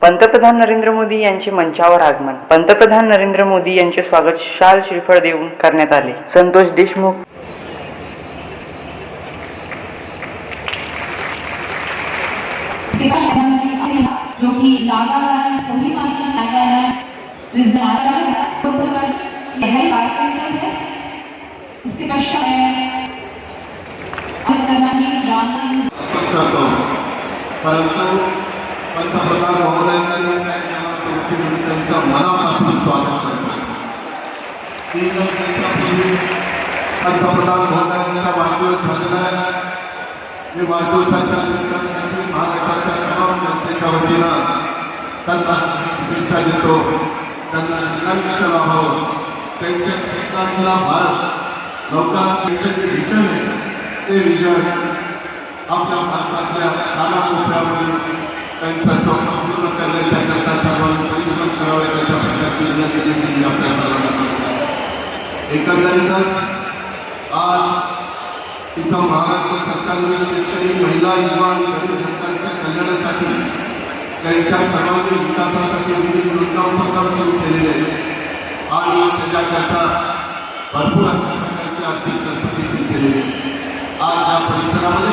पंतप्रधान नरेंद्र मोदी यांचे मंचावर आगमन. पंतप्रधान नरेंद्र मोदी यांचे स्वागत शाल श्रीफळ देऊन करण्यात आले. संतोष देशमुख. जो की इसके पश्चात परंतु पंतप्रधान महोदयांनी मी त्यांचं मनापासून स्वागत करतो. तीन दिवसापूर्वी पंतप्रधान महोदयांच्या वाढदिवस झालेला आहे. मी वाढदिवसाच्या निमित्ताने महाराष्ट्राच्या तमाम जनतेच्या वतीनं त्यांना शुभेच्छा देतो. त्यांना आयुष्य लाभावं त्यांच्या सरकारला भारत लवकरात त्यांचे जे विजन आहे. ते विजन आपल्या भारतातल्या कानाकोपऱ्यामध्ये त्यांचा स्वप्न पूर्ण करण्याच्या करता सर्वांनी परिश्रम करावे अशा प्रकारची विनंती देखील मी आपल्या सर्वांना करतो. एकंदरीतच आज इथं महाराष्ट्र सरकारने शेतकरी महिला युवा आणि गरीब कल्याणासाठी त्यांच्या सर्वांगीण विकासासाठी विविध योजना उपक्रम सुरू केलेले आहेत. आणि त्याच्याकरता भरपूर अशा प्रकारची आर्थिक तरतुदी देखील केलेली आहे आज या परिसरामध्ये